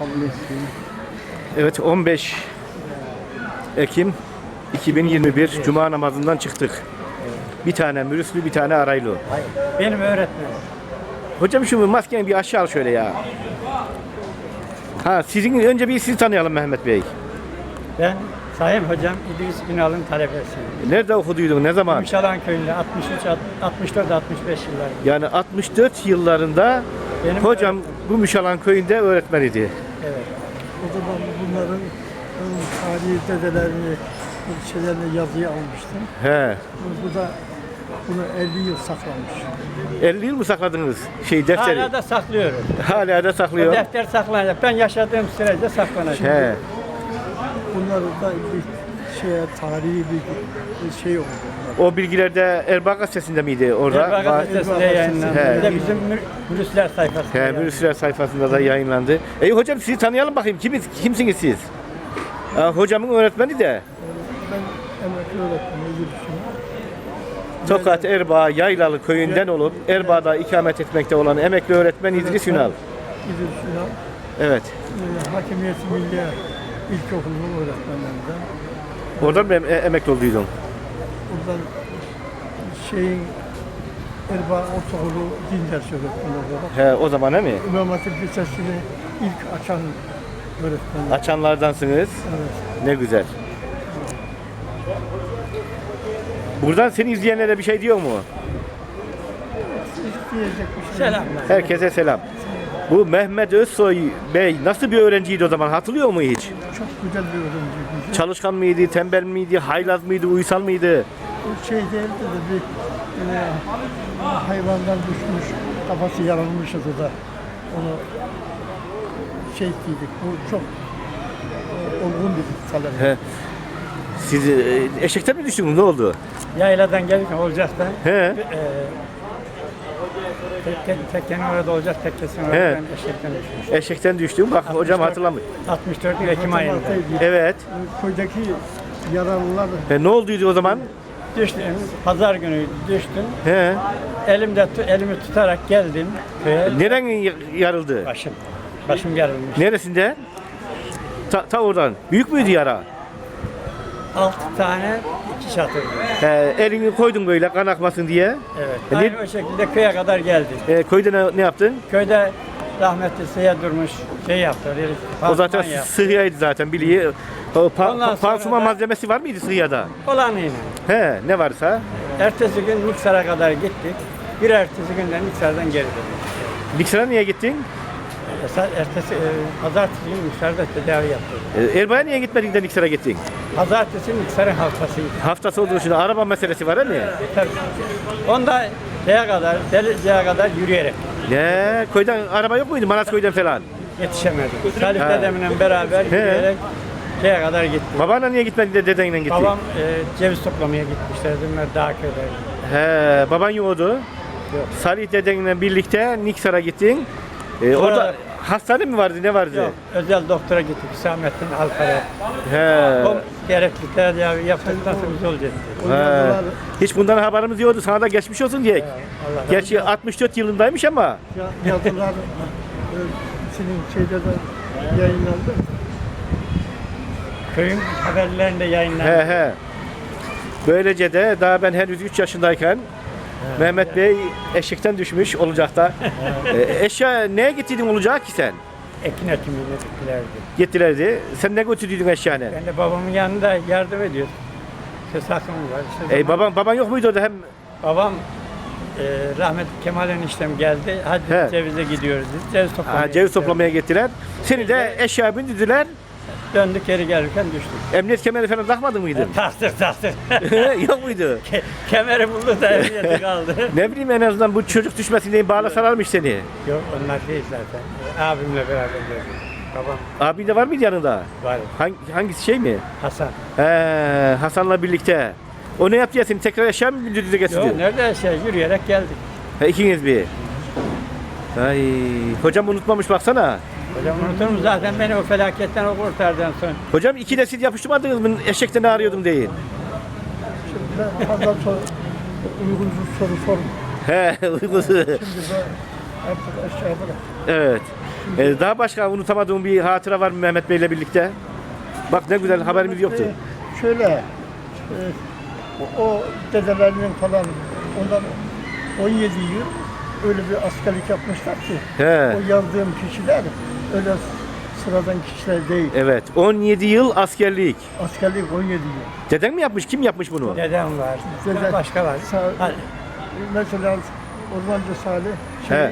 kabul etsin. Evet 15 Ekim 2021 Cuma namazından çıktık. Bir tane mürüslü bir tane araylı. Benim öğretmenim. Hocam şu maskeni bir aşağı al şöyle ya. Ha sizin önce bir sizi tanıyalım Mehmet Bey. Ben Sayın Hocam İdris Ünal'ın talebesiyim. Nerede okuduydun ne zaman? Gümüşalan köyünde 63, 64, 65 yıllar. Yani 64 yıllarında Benim hocam bu Müşalan köyünde öğretmen idi. Evet. O bunların e, tarihi dedelerini, şeylerini yazıya almıştım. He. Bu, da bunu 50 yıl saklamış. 50 yıl mı sakladınız şey defteri? Hala da saklıyorum. Hala da O saklıyor. defter saklanacak. Ben yaşadığım sürece saklanacak. He. Bunları da bir şeye tarihi bir, bir şey oldu. O bilgilerde Erbaa gazetesinde miydi orada? Erbaa gazetesinde yayınlandı. He. Bir de bizim mür- Mürüsler sayfasında. He, yayınlandı. Mürüsler sayfasında da yayınlandı. E hocam sizi tanıyalım bakayım. Kimiz, kimsiniz siz? Ha, hocamın öğretmeni de Ben emekli öğretmenim yürüyüşüm. Tokat Erbaa Yaylalı köyünden olup Erbaa'da ikamet etmekte olan emekli öğretmen İdris Ünal. İdris Ünal. Evet. e, Hakimiyeti Milliye İlkokulu öğretmenlerinden. Oradan em- e- emekli olduydun? Buradan şeyin Erbaa Ortaokulu din dersi öğretmeni olarak. He, o zaman he mi? İmam Hatip Lisesi'ni ilk açan öğretmen. Açanlardansınız. Evet. Ne güzel. Buradan seni izleyenlere bir şey diyor mu? Hiç diyecek bir şey yok. Selamlar. Herkese selam. Bu Mehmet Özsoy Bey nasıl bir öğrenciydi o zaman hatırlıyor mu hiç? Çok güzel bir öğrenciydi. Çalışkan mıydı, tembel miydi, haylaz mıydı, uysal mıydı? O şey değildi de bir e, hayvandan düşmüş, kafası yarılmış da onu şey ettiydik. Bu çok e, olgun bir talep. He. Siz e, eşekten mi düştünüz? Ne oldu? Yayladan gelirken olacak da. He. E, tekke, tekkenin orada olacak tekkesinin orada He. ben eşekten düşmüş. Eşekten düştüm. Bak hocam hatırlamıyor. 64 Ekim ayında. Evet. Köydeki yaralılar E, ne olduydu o zaman? Düştüm. Pazar günü düştüm. He. Elimde tu- elimi tutarak geldim köye. Neren y- yarıldı? Başım. Başım yarılmış. Neresinde? Ta, ta oradan. Büyük müydü yara? Altı tane iki çatır. He, elini koydun böyle kan akmasın diye. Evet. E, ne- Aynı o şekilde köye kadar geldim. E, köyde ne, ne yaptın? Köyde rahmetli Seyye Durmuş şey yaptı. bir O zaten pansuman yaptı. zaten biliyor. O pa, Ondan pa- sonra pansuman da- malzemesi var mıydı sıhhiyada? Olanıyla. He, ne varsa. Ertesi gün Niksar'a kadar gittik. Bir ertesi günden Niksar'dan geri döndük. Niksar'a niye gittin? Esas ertesi, e, pazartesi günü Niksar'da tedavi yaptık. E, Erbay'a niye gitmedin de Niksar'a gittin? Pazartesi Niksar'ın haftasıydı. Haftası olduğu için araba meselesi var mi? Tabii. Onda şeye kadar, Delice'ye kadar yürüyerek Ne? Köyden araba yok muydu? Manas köyden falan. yetişemedik. Salih Ha. dedemle beraber yürüyerek şeye kadar gittik. Babanla niye gitmedin de dedenle gittin? Babam e, ceviz toplamaya gitmişlerdi. Bunlar dağ köyleri. He, baban yoktu. Salih dedenle birlikte Niksar'a gittin. E, orada hastane mi vardı? Ne vardı? Yok, özel doktora gittik. Hüsamettin Alper'e. He. O gerekli tedavi yaptıktan sonra biz olacaktı. He. Hiç bundan haberimiz yoktu. Sana da geçmiş olsun diye. Allah Gerçi 64 yılındaymış ama. ya- yazılar e, senin şeyde de yayınlandı. Köyün haberlerinde yayınlandı. He he. Böylece de daha ben henüz 3 yaşındayken Mehmet Bey eşekten düşmüş olacakta. e, eşya neye getirdin olacak ki sen? Ekin ekimini gittilerdi. Getirlerdi. Sen ne götürdün eşyanı? Ben de babamın yanında yardım ediyordum. Hakkım var. İşte zaman- baban baban yok muydu orada hem Babam e, rahmetli Kemal eniştem geldi. Hadi He. cevize gidiyoruz. dedi. Ceviz toplamaya. ha, ceviz toplamaya gittiler. Seni de eşya bindirdiler. Döndük geri gelirken düştük. Emniyet kemeri falan takmadın mıydın? Taktık taktık. yok muydu? Ke- Kemeri buldu da emniyete kaldı. Ne bileyim en azından bu çocuk düşmesin diye bağlasalarmış seni. Yok onlar değil zaten. E, Abimle beraber geldik. Babam Abin de var mıydı yanında? var. Hangi, hangisi şey mi? Hasan. He, Hasan'la birlikte. O ne yaptı ya seni tekrar eşya mı getirdi? Yok nerede şey yürüyerek geldik. Ha, ikiniz bir. Ay, hocam unutmamış baksana. Hocam unutur mu zaten beni o felaketten o kurtardan sonra. Hocam iki de siz yapıştırmadınız mı eşekten ağrıyordum deyin. Şimdi ben fazla soru, uygunsuz soru sorma. He, uykusu. Şimdi ben artık aşağı bırak. evet. Ee, daha başka unutamadığım bir hatıra var mı Mehmet Bey'le birlikte? Bak ne güzel haberimiz yoktu. Ee, Şöyle, e, o, o dedelerinin falan ondan 17 yıl öyle bir askerlik yapmışlar ki He. o yazdığım kişiler öyle sıradan kişiler değil. Evet. 17 yıl askerlik. Askerlik 17 yıl. Deden mi yapmış? Kim yapmış bunu? Dedem var. Dede- Başka var. Sa- Hadi. Mesela Ormancı Salih şey, He. e,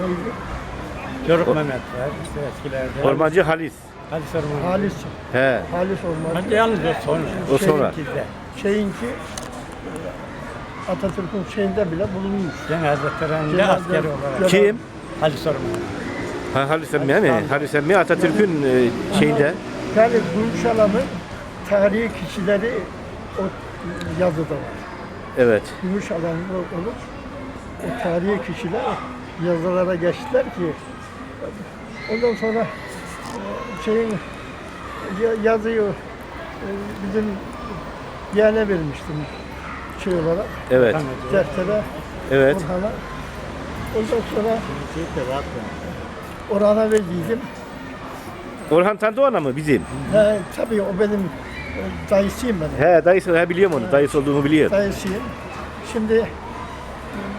neydi? Çoruk Mehmet var. İşte eskilerde. Ormancı Halis. Hadi sorma. Halis, He. Halis Ormancı. Yalnız o sonra. O sonra. Şeyinki e, Atatürk'ün şeyinde bile bulunmuş. Cenaze töreninde Cenaze- askeri olarak. Kim? Hadi sorma. Ha, Halis Emmi mi? Halis Emmi Atatürk'ün e, şeyinde. Yani Gümüşhalan'ın tarihi kişileri o yazıda var. Evet. Gümüşhalan'da olup o tarihi kişiler yazılara geçtiler ki ondan sonra e, şeyin ya- yazıyı e, bizim yeğene vermiştim şey olarak Evet. deftere Evet. Orhan'a. Ondan sonra Orhan'a verdiydim. Orhan Tandoğan'a mı bizim? He, tabii o benim e, dayısıyım ben. He dayısı. He biliyorum onu. Dayısı olduğunu biliyorum. Dayısıyım. Şimdi e,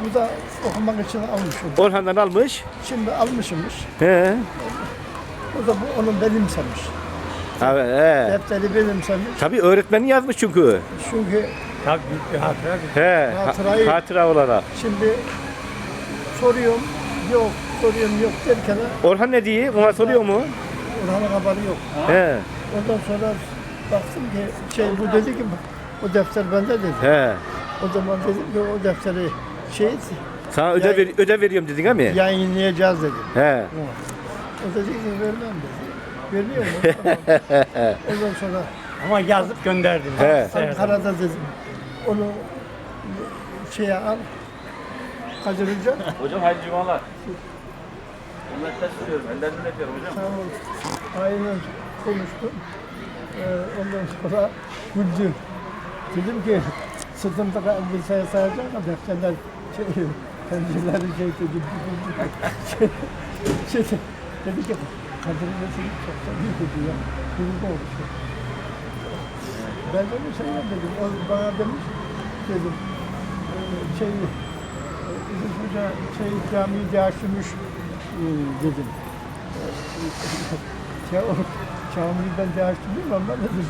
bu da okumak için almışım. Orhan'dan almış. Şimdi almışımmış. He. O da bu onun benimsemiş. Ha, he. Defteri benimsemiş. Tabii öğretmeni yazmış çünkü. Çünkü Tabii büyük bir hatıra. He. ha- Hatırayı- Hatıra olarak. şimdi soruyorum yok, soruyorum yok derken Orhan ne diyor? Ona soruyor mu? Orhan'ın haberi yok. He. Ondan sonra baktım ki şey bu dedi ki o defter bende dedi. He. O zaman dedim ki o defteri şey Sana ödev, ver, ödev veriyorum dedin ha mi? yayınlayacağız dedim. He. O dedi ki vermem dedi. Vermiyor mu? Tamam. Ondan sonra Ama yazıp gönderdim. He. Ankara'da dedim. Onu şeye al. Kadir Hoca. Hocam hayırlı cumalar. Hürmetler sunuyorum. Ellerinden öpüyorum hocam. Sağ ol. Aynen konuştum. Ee, ondan sonra güldüm. Dedim ki sırtımda bilgisayar sayacak ama defterler şey, pencereleri şey dedi. şey, şey, dedi ki Kadir Hoca seni çok seviyor dedi ya. Gururlu olmuş. Ben de onu söyleyeyim dedim. O bana demiş dedim. e, Şey, İdris Hoca şey camiyi değiştirmiş e, dedim. Ya o camiyi ben değiştirdim ama dedim.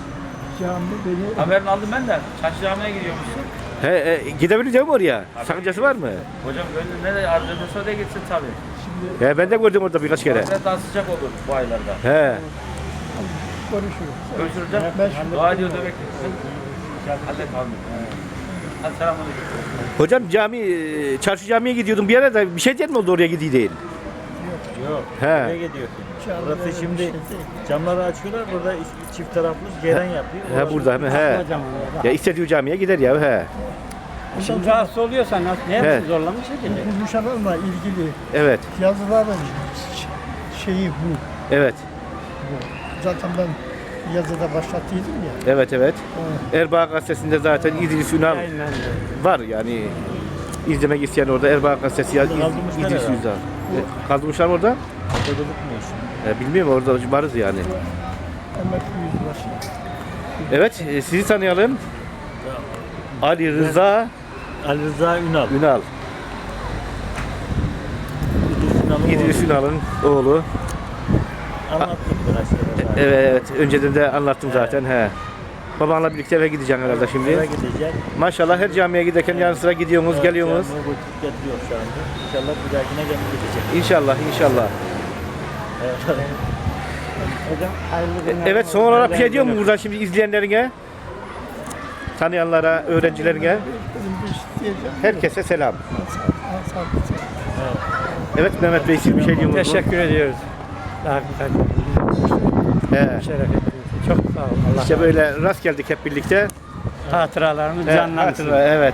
Cami beni Haberini aldım ben de. Çarşı camiye gidiyormuşsun. He, e, gidebilir mi oraya? Sakıncası var mı? Hocam gönlün ne de arzu ederse oraya gitsin tabii. He, ben de gördüm orada birkaç kere. Biraz daha sıcak olur bu aylarda. He. Konuşuruz. Görüşürüz hocam. Dua ediyor demek ki. Hallet abi. Hadi selamünaleyküm. Hocam cami, e, çarşı camiye gidiyordum bir yere de bir şey diyelim oldu oraya gideyim değil. Yok. Nereye He. gidiyorsun? Cami Burası şimdi şey camları açıyorlar. Burada çift taraflı gelen yapıyor. He burada hemen he. Ya istediği camiye gider ya he. Şimdi rahatsız oluyorsan nasıl? Ne Evet. zorlamış şekilde. Gümüşhalan'la ilgili Evet. yazıların şeyi bu. Evet. Zaten ben yazıda başlattıydım ya. Evet evet. Erbaa gazetesinde zaten İdris Ünal var yani. izlemek isteyen orada Erbaa gazetesi ya, İz- Kaldırmışlar İdris. Ünal. E, Kaldırmışlar mı orada? Mu işin? E, bilmiyorum orada varız yani. Emekli yüzbaşı. Evet e, sizi tanıyalım. Ali Rıza Ali Rıza Ünal. Ünal. İdris Ünal'ın İdris oğlu. Ünal'ın oğlu. Anlattık biraz şeyler. zaten. Evet evet önceden de anlattım zaten he. Babanla birlikte eve gideceksin herhalde Eve şimdi. gidecek. Maşallah her camiye giderken yanı sıra gidiyorsunuz, geliyorsunuz. Camiye götürüp getiriyor şu anda. İnşallah bir dahakine gelip gidecek. İnşallah inşallah. Evet. Evet son olarak bir şey diyor mu buradan şimdi izleyenlerine? Tanıyanlara, öğrencilerine? Herkese selam. Evet Mehmet Bey siz bir şey diyor musunuz? Teşekkür ediyoruz. He. Şeref ettiniz. Çok sağ olun. Allah İşte böyle rast geldik hep birlikte. hatıralarımız He, canlansın. hatıra, Evet.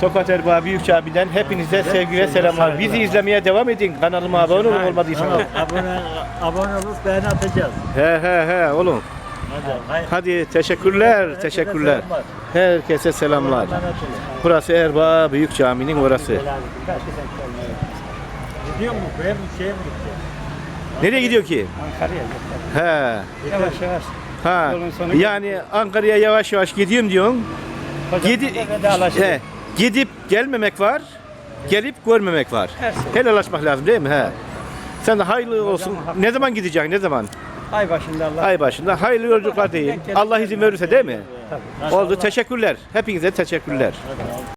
Tokat Erbaa Büyük Cami'den hepinize sevgi ve selamlar. Bizi izlemeye devam edin. Kanalıma abone olun olmadıysanız. Abone, abone olup beğeni atacağız. He he he oğlum. Hadi. Hayır. Hadi teşekkürler, teşekkürler. selamlar. Herkese selamlar. Emanet olun. Burası Erbaa Büyük Cami'nin orası. Helal çok Gidiyor mu? Benim şeye mi gitti? Nereye gidiyor ki? Ankara'ya. He. Yavaş yavaş. Ha. Yolun sonu Yani Ankara'ya yavaş yavaş gidiyorum diyorsun. Hocam Gidi, he, gidip gelmemek var. Gelip görmemek var. Her şey. Helallaşmak lazım değil mi? He. Sen de hayırlı olsun. haklı. Ne zaman gideceksin? Ne zaman? Ay başında Allah. Ay başında. Hayırlı yolculuklar değil. Allah izin verirse değil mi? Tabii. Oldu. Teşekkürler. Hepinize teşekkürler.